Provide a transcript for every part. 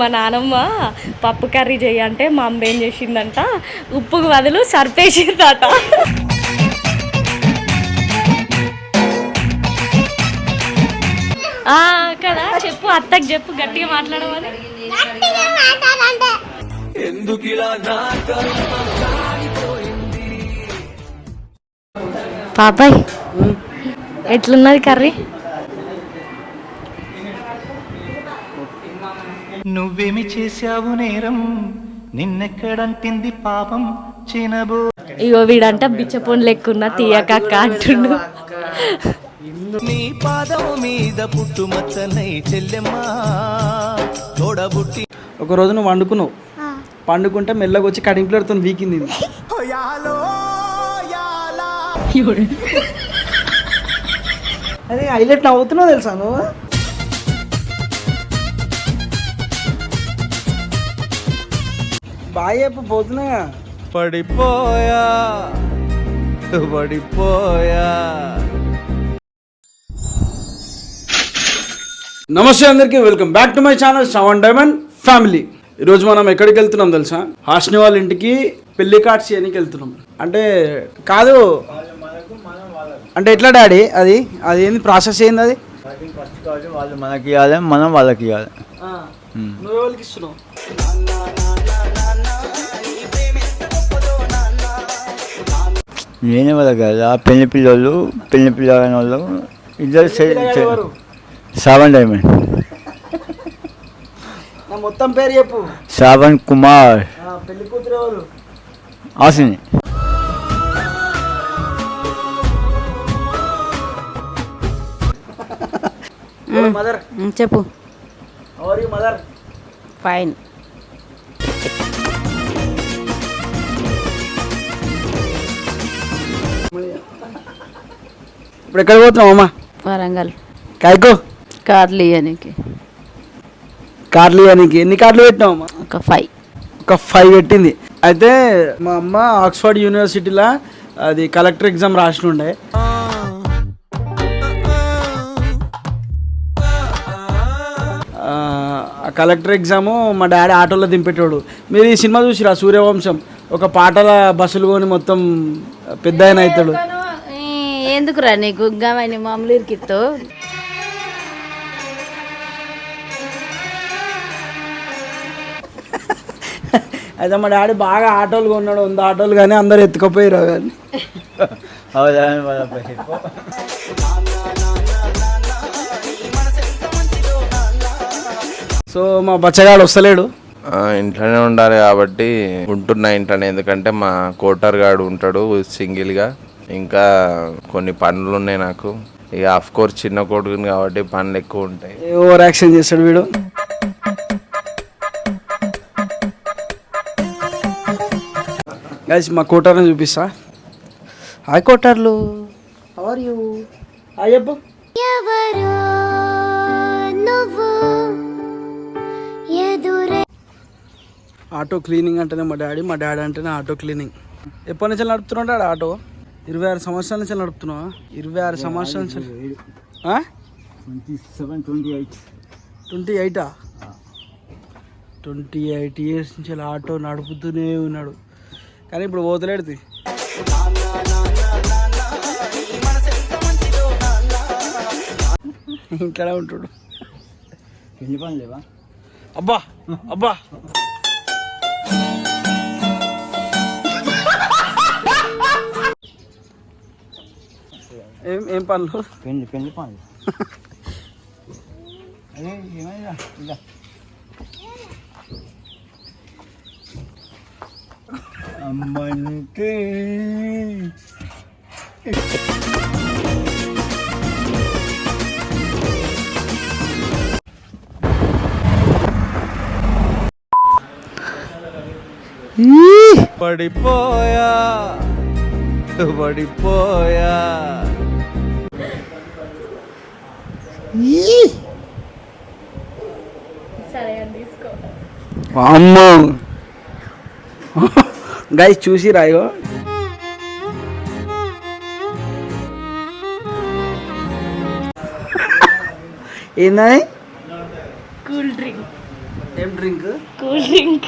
మా నానమ్మ పప్పు కర్రీ చేయంటే మా అమ్మ ఏం చేసిందంట? ఉప్పుకు బదులు సర్పేసిందట. ఆ, కదా చెప్పు అత్తకి చెప్పు గట్టిగా మాట్లాడమని. పాపాయ్ ఎట్లున్నది కర్రీ? నువ్వేమి చేశావు నేరం? నిన్నెక్కడంటింది పాపం? చినబో. ఇగో వీడంట బిచ్చపోన్ లెక్కున్న తీయకక్క అంటుండు. నీ పాదము మీద పుట్టుమచ్చనై చెల్లెమ్మా. తోడబుట్టి. ఒక రోజు నువ్వు వండుకున్నావు. పండుకుంటే మెల్లగా వచ్చి కటింగ్ ప్లేట్తో వీకింది. అరే హైలైట్ నవ్వుతున్నావు తెలుసా నువ్వు? పోతున్నా. పడిపోయా. పడిపోయా. నమస్తే అందరికీ welcome back to my channel Shravan diamond family. ఈరోజు మనం ఎక్కడికి వెళ్తున్నాం తెలుసా? హాస్ని వాళ్ళ ఇంటికి పెళ్ళి కార్డ్స్ చేయడానికి వెళ్తున్నాం అంటే కాదు అంటే ఎట్లా డాడీ అది? అది ఏంది ప్రాసెస్ ఏంది అది? వాళ్ళు మనకి ఇవ్వాలి మనం వాళ్ళకి ఇవ్వాలి. నువ్వు ఎవరికి ఇస్తున్నావు నేనే వాళ్ళకి కాదు ఆ పెళ్ళి పిల్లలు పెళ్ళి పిల్లలైన వాళ్ళు ఇద్దరు? శ్రావణ్ డైమండ్. నా మొత్తం పేరు చెప్పు. శ్రావణ్ కుమార్. ఆ, పెళ్ళి కూతురు ఎవరు? ఆసిని మదర్? చెప్పు. How are you mother fine ఇప్పుడు ఎక్కడ పోతున్నావు అమ్మా? వరంగల్. కాయకో? కార్లు ఇవ్వడానికి కార్లు ఇవ్వడానికి ఎన్ని కార్లు పెట్టినావు అమ్మా? ఒక ఫైవ్. ఒక ఫైవ్ పెట్టింది. అయితే మా అమ్మ ఆక్స్ఫర్డ్ యూనివర్సిటీలో అది కలెక్టర్ ఎగ్జామ్ రాసినుండే. ఆ కలెక్టర్ ఎగ్జాము మా డాడీ ఆటోలో దింపేటోడు. మీరు ఈ సినిమా చూసిరా? సూర్యవంశం. ఒక పాటల బస్సులు కొని మొత్తం పెద్ద ఆయన అవుతాడు. ఎందుకురా నీకు? గమని మామూలు ఇరికిత్తు. అయితే మా డాడీ బాగా ఆటోలు కొన్నాడు. వంద ఆటోలు కానీ అందరు ఎత్తుకపోయారు కానీ సో మా బచ్చగాడు వస్తలేడు. ఇంట్లోనే ఉండాలి కాబట్టి ఉంటున్నా ఇంట్లోనే. ఎందుకంటే మా కోటర్ గాడు ఉంటాడు సింగిల్గా. ఇంకా కొన్ని పనులు ఉన్నాయి నాకు. ఇక ఆఫ్ కోర్స్ చిన్న కొడుకుని కాబట్టి పనులు ఎక్కువ ఉంటాయి. ఓవర్ యాక్షన్ చేస్తాడు వీడు? మా కోటర్ని చూపిస్తా. హాయ్ కోటర్లు. ఆర్ ఆటో క్లీనింగ్ అంటేనే మా డాడీ మా డాడీ అంటేనే ఆటో క్లీనింగ్. ఎప్పటి నుంచి నడుపుతున్నాడు ఆటో? ఇరవై ఆరు సంవత్సరాల నుంచి నడుపుతున్నావా? ఇరవై ఆరు సంవత్సరాల నుంచి? ట్వంటీ ఎయిటా ట్వంటీ ఎయిట్ ఇయర్స్ నుంచి అలా ఆటో నడుపుతూనే ఉన్నాడు. కానీ ఇప్పుడు పోతలేడు తీ. ఇంట్లోనే ఉంటాడు. అబ్బా అబ్బా. ఏం ఏం పనులు పెళ్ళి పెళ్ళి పని అదే ఏమైందా ఇలా అమ్మనుకే పడిపోయా పడిపోయా అమ్మో! గైస్ చూసి రాయో ఏందని కూల్ డ్రింక్. ఏం డ్రింక్? Cool drink.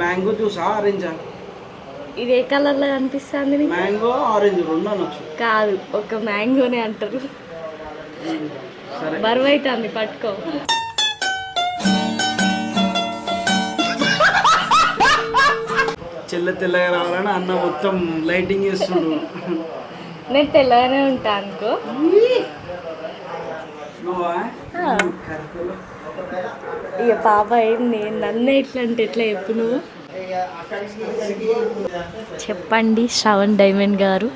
మ్యాంగో జ్యూసా ఆరెంజా? ఇది ఏ కలర్లో కనిపిస్తుంది నీకు? మ్యాంగో ఆరెంజ్ రెండు అనొచ్చు. కాదు ఒక మ్యాంగోనే అంటారు. బరువు అవుతుంది పట్టుకో. చెల్ల తెల్లగా రావాలని అన్న మొత్తం లైటింగ్ చేస్తుండు. నేను తెల్లగానే ఉంటా అనుకో. ఇక పాప ఏంది నన్నే ఇట్లా అంటే ఎట్లా చెప్పు నువ్వు? చెప్పండి శ్రవణ్ డైమండ్ గారు?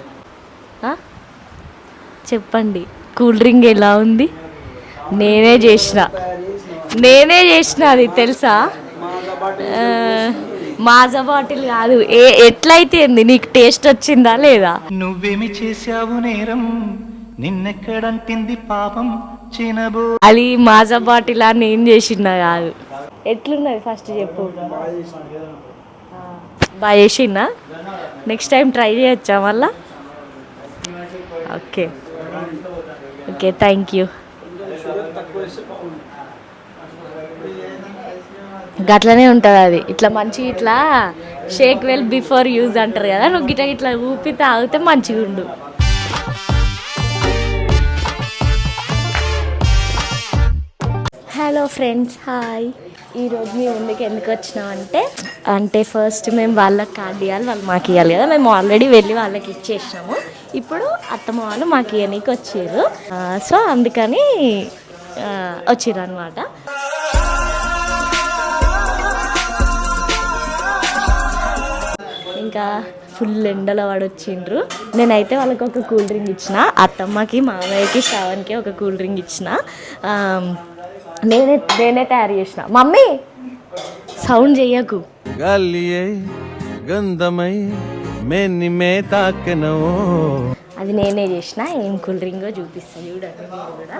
చెప్పండి. కూల్ డ్రింక్ ఎలా ఉంది? నేనే చేసిన. నేనే చేసిన అది తెలుసా? మాజా బాటిల్ కాదు. ఏ ఎట్లయితే నీకు టేస్ట్ వచ్చిందా లేదా? నువ్వేమి చేశావు నేరం? నిన్నెక్కడంటింది పాపం? చినబో అది మాజా బాటిల్ అని ఏం చేసినా కాదు. ఎట్లున్నది ఫస్ట్ చెప్పు. బాగా చేసిందా నెక్స్ట్ టైం ట్రై చేయొచ్చా మళ్ళా? ఓకే. ఓకే థ్యాంక్ యూ గట్లనే ఉంటుంది అది. ఇట్లా మంచి ఇట్లా షేక్ వెల్ బిఫోర్ యూజ్ అంటారు కదా. నువ్వు గిట్ల ఇట్లా ఊపి తాగితే మంచిగా ఉండు. హలో ఫ్రెండ్స్ హాయ్ ఈరోజు మీ ముందుకు ఎందుకు వచ్చినామంటే అంటే ఫస్ట్ మేము వాళ్ళకి కార్డు ఇవ్వాలి వాళ్ళు మాకు ఇవ్వాలి కదా. మేము ఆల్రెడీ వెళ్ళి వాళ్ళకి ఇచ్చేసినాము. ఇప్పుడు అత్తమ్మ వాళ్ళు మాకు ఇవ్వనీకి వచ్చారు. సో అందుకని వచ్చారు అనమాట ఇంకా ఫుల్ ఎండలో వచ్చిండ్రు. నేనైతే వాళ్ళకి ఒక కూల్ డ్రింక్ ఇచ్చిన. అత్తమ్మకి మామయ్యకి శ్రావణ్కి ఒక కూల్ డ్రింక్ ఇచ్చిన. నేనే నేనే తయారు చేసిన. మమ్మీ సౌండ్ చెయ్యకు. గాలియే గంధమై మేని మే తాకెనవో. అది నేనే చేసిన ఏం కూల్ డ్రింగో చూపిస్తాను చూడండి మీరు కూడా.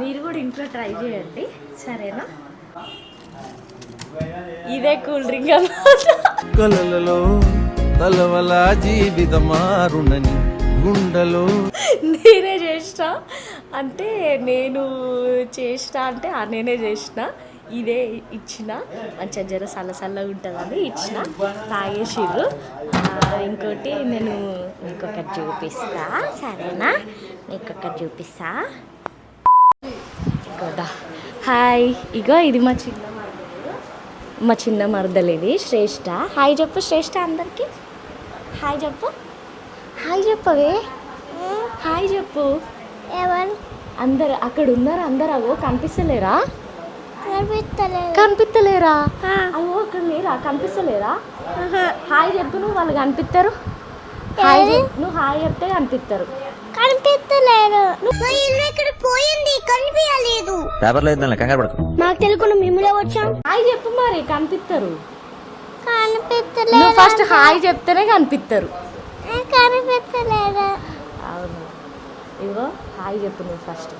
మీరు కూడా ఇంట్లో ట్రై చేయండి. సరేనా? ఇదే కూల్ డ్రింక్ కలలలో తలవల జీవిత మారునని గుండెలో. నేనే చేసిన. అంటే నేను చేసిన అంటే ఆ నేనే చేసిన. ఇదే ఇచ్చిన మంచిగా జర సల్ల సల్లగా ఉంటుందని ఇచ్చిన తాగేసిర్రు. ఆ, ఇంకోటి నేను మీకు ఒకటి చూపిస్తా సరేనా? మీకు ఒకటి చూపిస్తా ఇగోదా హాయ్. ఇగో ఇది మా చిన్న మా చిన్న మరదలు ఇది శ్రేష్ఠ హాయ్ చెప్పు శ్రేష్ఠ అందరికీ. హాయ్ చెప్పు. హాయ్ చెప్పవే. హాయ్ చెప్పు. ఎవరు? అందరు అక్కడ ఉన్నారు? అందరు అవో కనిపిస్తలేరా? కనిపిస్తలేరా? అక్కడ లేరా? కనిపిస్తలేరా? హాయ్ చెప్పు నువ్వు వాళ్ళు కనిపిస్తారు హాయ్. నువ్వు హాయ్ చెప్తే కనిపిస్తారు కనిపిస్తలేరు ఇక్కడ పోయింది కనిపించలేదు పేపర్లో ఇద్దాం కంగారు పడకు. మాకు తెలియకుండా మేములే వచ్చాం. హాయ్ చెప్పు మరి కనిపిస్తారు కనిపిస్తలేదు. నువ్వు ఫస్ట్ హాయ్ చెప్తేనే కనిపిస్తారు అవును. ఇగో హాయ్ చెప్పు నువ్వు ఫస్ట్.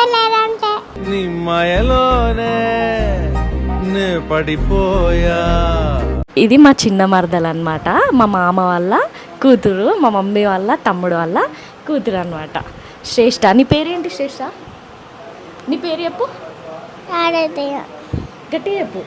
కనిపిస్తలేదంటే నీ మాయలోనే నే పడిపోయా. ఇది మా చిన్న మరదలు అనమాట మా మామ వాళ్ళ కూతురు మా మమ్మీ వాళ్ళ తమ్ముడు వాళ్ళ కూతురు అనమాట శ్రేష్ఠ నీ పేరేంటి శ్రేష్ఠ నీ పేరు చెప్పు. గట్టి చెప్పు.